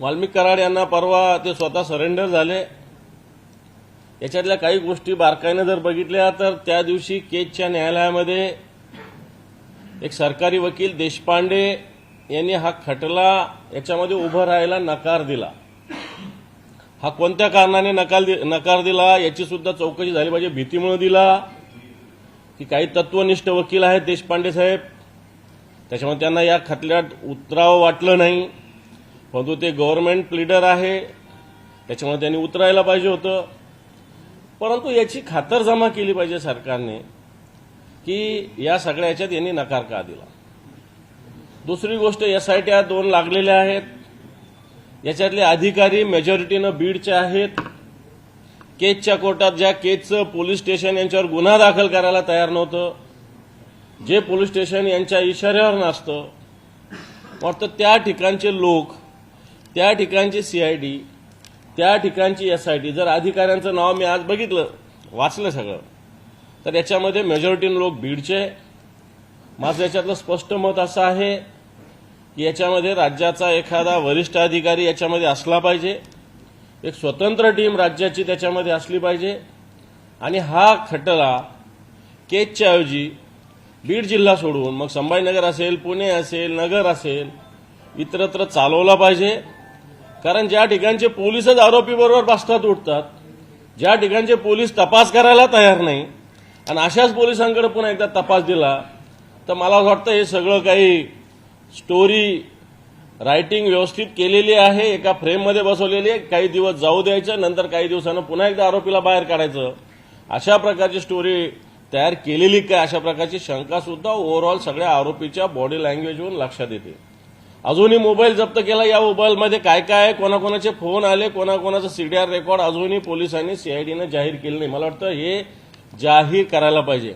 वाल्मिक कराड यांना परवा ते स्वतः सरेंडर झाले. याच्यातल्या काही गोष्टी बारकाईनं जर बघितल्या तर त्या दिवशी केजच्या न्यायालयामध्ये एक सरकारी वकील देशपांडे यांनी हा खटला याच्यामध्ये उभं राहायला नकार दिला. हा कोणत्या कारणाने नकार दि- नकार दिला याची सुद्धा चौकशी झाली पाहिजे भीतीमुळे दिला की काही तत्वनिष्ठ वकील आहेत देशपांडे साहेब. त्याच्यामुळे त्यांना या खटल्यात उतरावं वाटलं नाही. परंतु ते गव्हर्नमेंट लिडर आहे त्याच्यामुळे त्यांनी उतरायला पाहिजे होतं. परंतु याची खातरजमा केली पाहिजे सरकारने की या सगळ्या याच्यात यांनी नकार का दिला? दुसरी गोष्ट एसआयट्या दोन लागलेल्या आहेत. याच्यातले अधिकारी मेजॉरिटीनं बीडचे आहेत. केजच्या कोर्टात ज्या केजचं पोलीस स्टेशन यांच्यावर गुन्हा दाखल करायला तयार नव्हतं जे पोलीस स्टेशन यांच्या इशाऱ्यावर नसतं वाटतं त्या ठिकाणचे लोक त्या ठिकाणची सीआयडी त्या ठिकाणची एसआयटी जर अधिकाऱ्यांचं नाव मी आज बघितलं वाचलं सगळं तर याच्यामध्ये मेजॉरिटी लोक बीडचे माझं याच्यातलं स्पष्ट मत असं आहे की याच्यामध्ये राज्याचा एखादा वरिष्ठ अधिकारी याच्यामध्ये असला पाहिजे. एक स्वतंत्र टीम राज्याची त्याच्यामध्ये असली पाहिजे. आणि हा खटला केजच्या ऐवजी बीड जिल्हा सोडून मग संभाजीनगर असेल पुणे असेल नगर असेल इतरत्र चालवला पाहिजे. कारण ज्या ठिकाणचे पोलीसच आरोपीबरोबर बसतात उठतात ज्या ठिकाणचे पोलीस तपास करायला तयार नाही आणि अशाच पोलिसांकडे पुन्हा एकदा तपास दिला तर मला वाटतं हे सगळं काही स्टोरी रायटिंग व्यवस्थित केलेली आहे एका फ्रेममध्ये बसवलेली आहे. काही दिवस जाऊ द्यायचं नंतर काही दिवसानं पुन्हा एकदा आरोपीला बाहेर काढायचं. अशा प्रकारची स्टोरी तयार केलेली काय अशा प्रकारची शंका सुद्धा ओव्हरऑल सगळ्या आरोपीच्या बॉडी लँग्वेजवरून लक्षात येते. अजूनही मोबाईल जप्त केला. या मोबाईलमध्ये काय काय आहे? कोणाकोणाचे फोन आले? कोणाकोणाचं सीडीआर रेकॉर्ड? अजूनही पोलिसांनी सीआयडीनं जाहीर केलं नाही. मला वाटतं हे जाहीर करायला पाहिजे.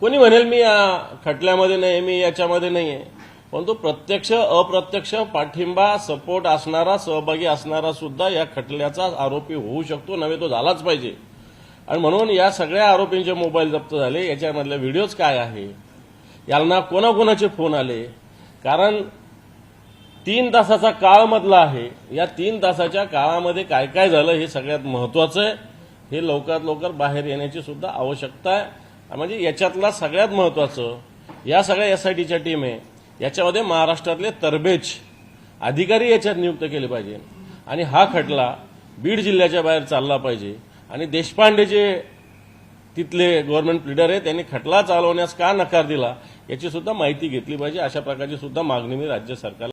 कोणी म्हणेल मी या खटल्यामध्ये नाही मी याच्यामध्ये नाही आहे परंतु प्रत्यक्ष अप्रत्यक्ष पाठिंबा सपोर्ट असणारा सहभागी असणारा सुद्धा या खटल्याचा आरोपी होऊ शकतो. नव्हे तो झालाच पाहिजे. आणि म्हणून या सगळ्या आरोपींचे मोबाईल जप्त झाले. याच्यामधले व्हिडिओज काय आहे? यांना कोणाकोणाचे फोन आले? कारण तीन तासाचा काळ मधला आहे. या तीन तासाच्या काळामध्ये काय काय झालं हे सगळ्यात महत्वाचं आहे. हे लवकरात लवकर बाहेर येण्याची सुद्धा आवश्यकता आहे. म्हणजे याच्यातला सगळ्यात महत्वाचं या सगळ्या एसआयटीच्या टीम आहे. याच्यामध्ये महाराष्ट्रातले तरबेज अधिकारी याच्यात नियुक्त केले पाहिजे. आणि हा खटला बीड जिल्ह्याच्या बाहेर चालला पाहिजे. आणि देशपांडे जे तिथले गव्हर्नमेंट लिडर आहे त्यांनी खटला चालवण्यास का नकार दिला? याची सुद्धा माहिती घेतली पाहिजे. अशा प्रकारची सुद्धा मागणी मी राज्य सरकारला